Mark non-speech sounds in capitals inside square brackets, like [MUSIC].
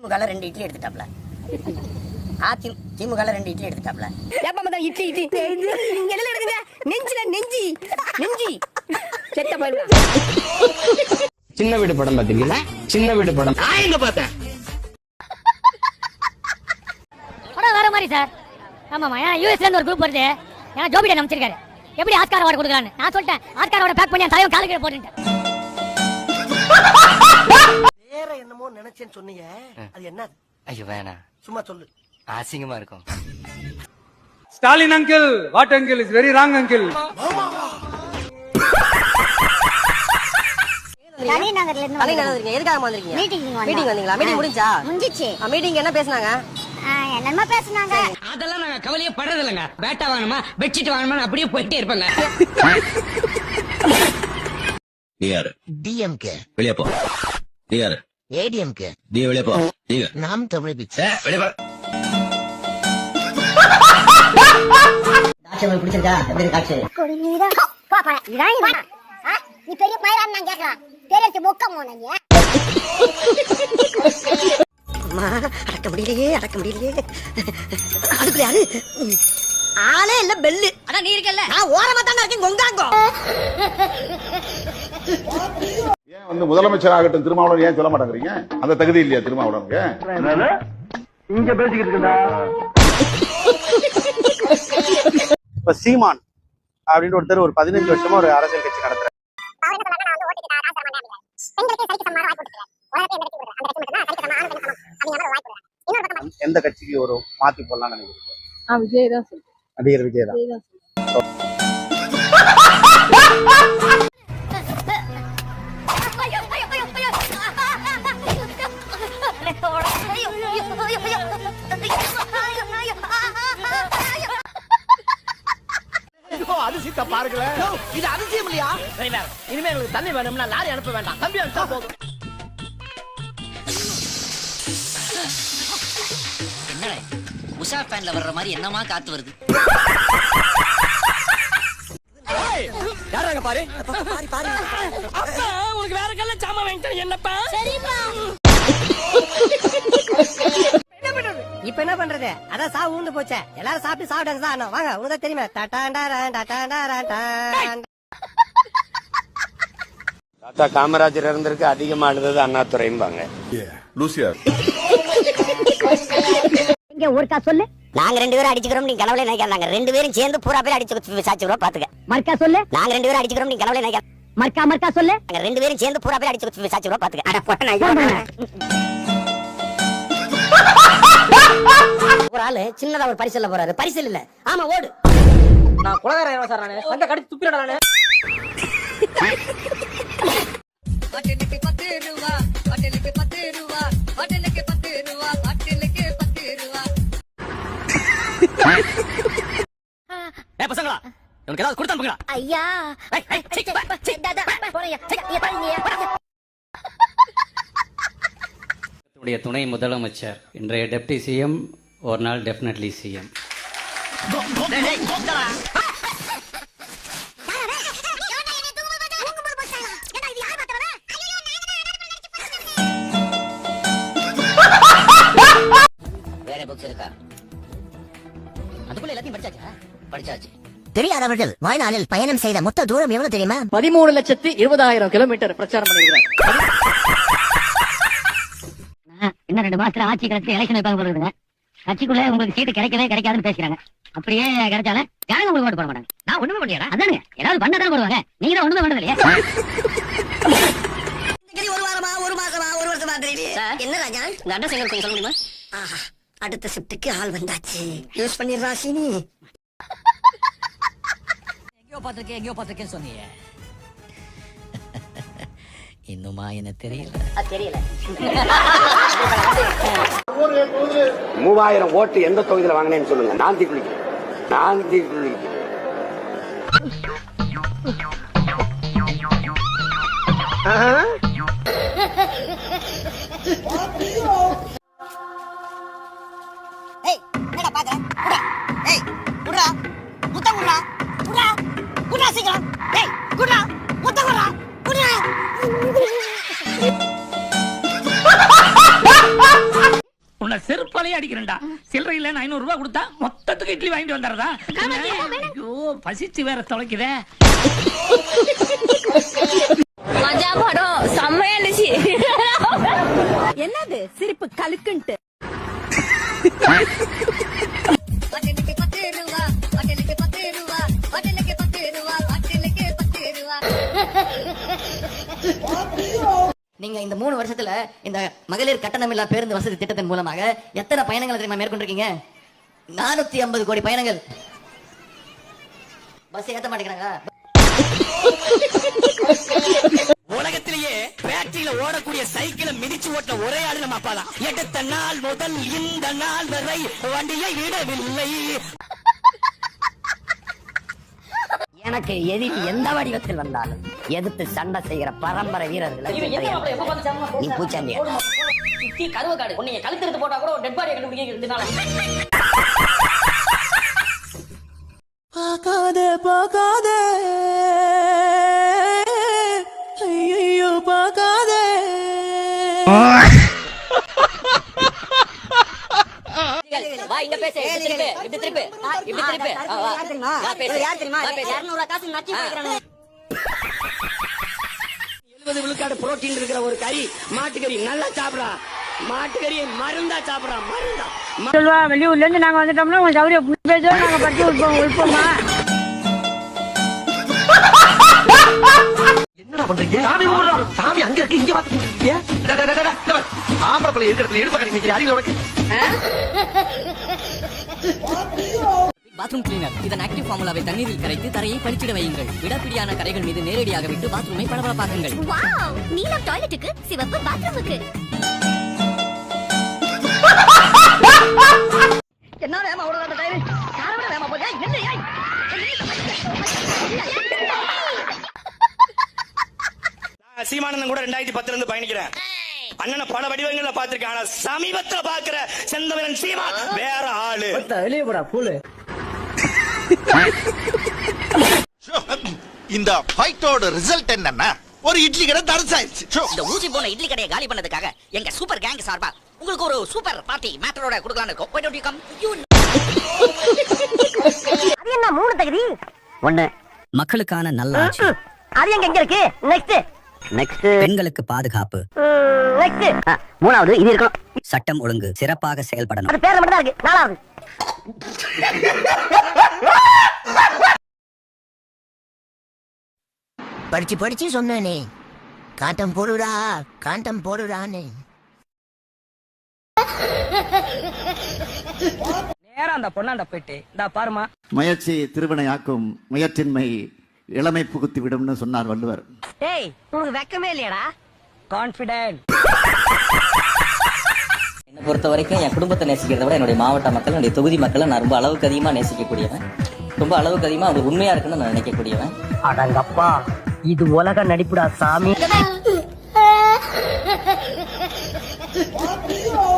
திமுக ரெண்டு இட்லி எடுத்துட்டாப்ல. அதி திமுக ரெண்டு இட்லி எடுத்துட்டாப்ல. ஏப்பா மதம் இட்லி இட்லி என்ன நடக்குது நெஞ்சில நெஞ்சி நெஞ்சி. செத்த போயிருவேன் சின்ன வீடு படம் பாத்தீங்களா சின்ன வீடு படம். நான் எங்க பார்த்தேன்? படம் வேற மாதிரி சார். ஆமாமா ஏன்னா யூஎஸ்ல இருந்து ஒரு குரூப் வருது. ஏன்னா ஜோபிடன் அமைச்சிருக்காரு எப்படி ஆஸ்கார் அவார்டு கொடுக்குறான்னு நான் சொல்லிட்டேன் ஆஸ்கார் அவார்டு பேக் பண்ணி என் தலைவன் காலுக்கு போட்டுட்டேன். என்னமோ நினைச்சேன்னு சொன்னீங்க. அது என்ன ஐயோ வேணாம் சும்மா சொல்லு. அசிங்கமா இருக்கும். Stalin uncle, what uncle is very wrong uncle. தலைநகர்ல இருந்து தலைநகர் வந்திருக்கீங்க எதுக்காக வந்திருக்கீங்க? மீட்டிங் மீட்டிங் வந்தீங்களா? மீட்டிங் முடிஞ்சா? முடிஞ்சிச்சு. மீட்டிங் என்ன பேசுனாங்க? என்னமா பேசுனாங்க. அதெல்லாம் நாங்க கவலையே படுறது இல்லைங்க பேட்டா வாங்கணுமா பெட்ஷீட் வாங்கணுமா அப்படியே போயிட்டே இருப்பாங்க. நீ யாரு? டிஎம்கே வெளியே போ. நீ யாரு? ஏடிஎம்கே நீ வெளியே போ. நீங்க நாம் தமிழ் ஏ, வெளியே போ. காட்சி பிடிச்சிருக்கா எப்படி காட்சி? நீ பெரிய பயிரான்னு நான் கேட்கலாம். பெரிய மொக்க மோனங்க அம்மா அடக்க முடியலையே அடக்க முடியலையே. அதுக்குள்ள யாரு. ஆளே இல்ல பெல்லு. அதான் நீ இருக்கல்ல. நான் ஓரமா தானே இருக்கேன் கொங்காங்கோ. வந்து முதலமைச்சர் ஆகட்டும் திருமாவளவன் ஏன் சொல்ல மாட்டேங்கிறீங்க? அந்த தகுதி இல்லையா திருமாவளவனுக்கு இங்க பேசிக்கிட்டு இருக்கா இப்ப சீமான் அப்படின்னு ஒருத்தர் ஒரு பதினஞ்சு வருஷமா ஒரு அரசியல் கட்சி நடத்துறாரு. எந்த கட்சிக்கு ஒரு மாத்தி போடலாம் நினைக்கிறீங்க? விஜய் தான் நடிகர் விஜய் தான். இது அதிசயம் இல்லையா? இனிமே உங்களுக்கு தண்ணி வேணும்னா லாரி அனுப்ப வேண்டாம். தம்பி அனுப்பா போதும். என்னடா உஷா ஃபேன்ல வர்ற மாதிரி என்னமா காத்து வருது? யாராங்க பாரு? பாரு பாரு. உனக்கு வேற கல்ல சாமா வாங்கிட்டேன் என்னப்பா? இப்ப என்ன பண்றது? அதான் சா ஊந்து போச்சே. எல்லாரும் சாப்பிட்டு சாப்பிட்டாங்க ஆனோம். வாங்க உனக்கு தெரியுமா. டட்டாண்டாரன் டான். தாத்தா காமராஜர் இருந்திருக்கு அதிகமா அழுதது அண்ணாதுரைம்பாங்க. லூசியா? இங்க ஒருக்கா சொல்லு. நாங்க ரெண்டு பேரும் அடிச்சுக்கிறோம். நீங்க கனவுல நினைக்கிறாங்க ரெண்டு பேரும் சேர்ந்து பூரா பேர் அடிச்சு சாச்சு ரூபா பாத்துக்க. மர்க்கா சொல்லு. நாங்க ரெண்டு பேரும் அடிச்சுக்கிறோம். நீங்க கனவுல நினைக்கிறாங்க மர்க்கா மர்க்கா சொல்லு. ரெண்டு பேரும் சேர்ந்து பூரா பேர் அடிச்சு சாச்சு ரூபா பாத்துக்க. அட பொட்டனா ஒரு ஆளு சின்னதா ஒரு பரிசல்ல போறாரு பரிசல் இல்ல ஆமா ஓடு நான் குலகார சார் நானு சங்க கடிச்சு துப்பிடா நானு ஏ பசங்களா உனக்கு ஏதாவது கொடுத்தா ஐயா ஏய், உடைய துணை முதலமைச்சர். இன்றைய டெப்டி சிஎம் ஒரு நாள் டெஃபினெட்லி சிஎம். வேற புக்ஸ் இருக்கா? அதுக்குள்ள எல்லாத்தையும் படிச்சாச்சா? படிச்சாச்சு. தெரியாதவர்கள் வாழ்நாளில் பயணம் செய்த மொத்த தூரம் எவ்வளவு தெரியுமா? பதிமூணு லட்சத்தி இருபதாயிரம் கிலோமீட்டர் பிரச்சாரம் பண்ணிருக்கிறார் இன்னும் ரெண்டு மாசத்துல ஆட்சி கிடைச்சி எலெக்ஷன் வைப்பாங்க போடுறதுங்க கட்சிக்குள்ள உங்களுக்கு சீட்டு கிடைக்கவே கிடைக்காதுன்னு பேசுறாங்க அப்படியே கிடைச்சாலும் யாரும் உங்களுக்கு ஓட்டு போட மாட்டாங்க. நான் ஒண்ணுமே பண்ணிடுறேன் அதானுங்க. ஏதாவது பண்ணதான் போடுவாங்க. நீங்க தான் ஒண்ணுமே பண்ணது இல்லையா. ஒரு வாரமா ஒரு மாசமா ஒரு வருஷமா என்ன ராஜா? இந்த அட்ரஸ் எங்க கொஞ்சம் சொல்ல முடியுமா? ஆஹா, அடுத்த ஷிப்டுக்கு ஆள் வந்தாச்சு. யூஸ் பண்ணிடுறா சீனி. எங்கேயோ பார்த்திருக்கேன் எங்கேயோ பார்த்திருக்கேன்னு சொன்னீங்க இன்னுமா என்ன தெரியல. தெரியல. மூவாயிரம் ஓட்டு எந்த தொகுதியில வாங்கினேன்னு சொல்லுங்க. நான் குளிக்கிறேன் நான் குளிக்கிறேன் ஏய் செருப்பாலே அடிக்கிறேன்டா. சில்லறை இல்ல ஐநூறு ரூபாய் கொடுத்தா மொத்தத்துக்கு இட்லி வாங்கிட்டு வந்துடுறதா? ஐயோ பசிச்சு வேற தொலைக்குதே. மஜா படம் செம்மையா இருந்துச்சு. என்னது? சிரிப்பு கலுக்குன்ட்டு. நீங்க இந்த மூணு வருஷத்துல இந்த மகளிர் கட்டணமில்லா பேருந்து வசதி திட்டத்தின் மூலமாக எத்தனை பயணங்களை தெரியுமா மேற்கொண்டிருக்கீங்க? நானூத்தி ஐம்பது கோடி பயணங்கள். பஸ் ஏத்த மாட்டேங்கிறாங்க உலகத்திலேயே பேட்டரியில ஓடக்கூடிய சைக்கிளை மிதிச்சு ஓட்ட ஒரே ஆளு நம்ம அப்பா தான். எடுத்த நாள் முதல் இந்த நாள் வரை வண்டியை விடவில்லை. எனக்கு எதிரி எந்த வடிவத்தில் வந்தாலும் எதிர்த்து சண்டை செய்கிற பரம்பரை வீரர்களை நீ பூச்சாண்டியா கருவக்காடு உன்னை கழுத்து போட்டா கூட டெட் பாடியை கண்டுபிடிக்க ரெண்டு நாள் பார்க்காத பார்க்காத ஐயோ பார்க்காத வா இங்க பேசு இப்படி திருப்பு இப்படி திருப்பு இப்படி திருப்பு வா, வா. வா, பேசு. வா, பேசு. எழுபது விழுக்காடு புரோட்டீன் இருக்கிற ஒரு கறி மாட்டுக்கறி நல்லா சாப்பிடா மாட்டுக்கறியை மருந்தா சாப்பிடா மருந்தா. சொல்லுவா வெளியூர்ல இருந்து நாங்க வந்துட்டோம்னா உங்க சௌரிய பேசுவோம் நாங்க பட்டி உட்போம் உட்போமா என்னடா பண்றீங்க? சாமி சாமி அங்க இருக்கு இங்க பாத்துட்டு ஆம்பளை பிள்ளை இருக்கிறதுல எடுப்ப கிடைக்கும் அறிவு உனக்கு பாத்ரூம் கிளீனர் இதன் ஆக்டிவ் ஃபார்முலாவை தண்ணீரில் கரைத்து தரையை பளிச்சிட வையுங்கள். விடப்பிடியான கரைகள் மீது நேரடியாக விட்டு பாத்ரூமை பளபளப்பாக்குங்கள். வாவ் நீலம் டாய்லெட்டுக்கு சிவப்பு பாத்ரூமுக்கு என்ன வேமா ஓடுற அந்த டயர் யாரோட வேமா போறியா என்ன ஏய்? சீமானந்தன் கூட ரெண்டாயிரத்தி பத்துல இருந்து பயணிக்கிறேன். அண்ணனை பல வடிவங்கள்ல பாத்திருக்கேன் ஆனா சமீபத்துல பாக்குற செந்தமிழன் சீமா வேற ஆளு. வெளியே போடா பூலு. இந்த ஃபைட்டோட ரிசல்ட் என்னன்னா ஒரு இட்லி கடை தரசாயிருச்சு. இந்த ஊசி போன இட்லி கடையை காலி பண்ணதுக்காக எங்க சூப்பர் கேங் சார்பா உங்களுக்கு ஒரு சூப்பர் பார்ட்டி மேட்டரோட கொடுக்கலாம்னு இருக்கோம். அது என்ன மூணு தகுதி? ஒண்ணு. மக்களுக்கான நல்ல ஆட்சி. அது எங்க எங்க இருக்கு? நெக்ஸ்ட் நெக்ஸ்ட் பெண்களுக்கு பாதுகாப்பு. நெக்ஸ்ட் மூணாவது இது இருக்கணும். சட்டம் ஒழுங்கு சிறப்பாக செயல்படணும். அது பேர்ல மட்டும் தான் இருக்கு. நாலாவது. படிச்சு படிச்சு சொன்னேனே. காட்டம் போடுடா காட்டம் போடுடானே. நேரா அந்த பொண்ணாண்ட போயிட்டு இந்த பாருமா. முயற்சி திருவினையாக்கும் முயற்சின்மை இளமை புகுத்தி விடும்னு சொன்னார் வள்ளுவர். டேய் உனக்கு வெக்கமே இல்லையாடா? கான்பிடென்ட் என்னை பொறுத்த வரைக்கும் என் குடும்பத்தை நேசிக்கிறத விட என்னுடைய மாவட்ட மக்கள் என்னுடைய தொகுதி மக்களை நான் ரொம்ப அளவுக்கு அதிகமா நேசிக்கக்கூடியவன். ரொம்ப அளவுக்கு அதிகமா அவங்க உண்மையா இருக்குன்னு நான் நினைக்கக்கூடியவன். அடங்கப்பா. இது உலக நடிப்புடா சாமி. [LAUGHS]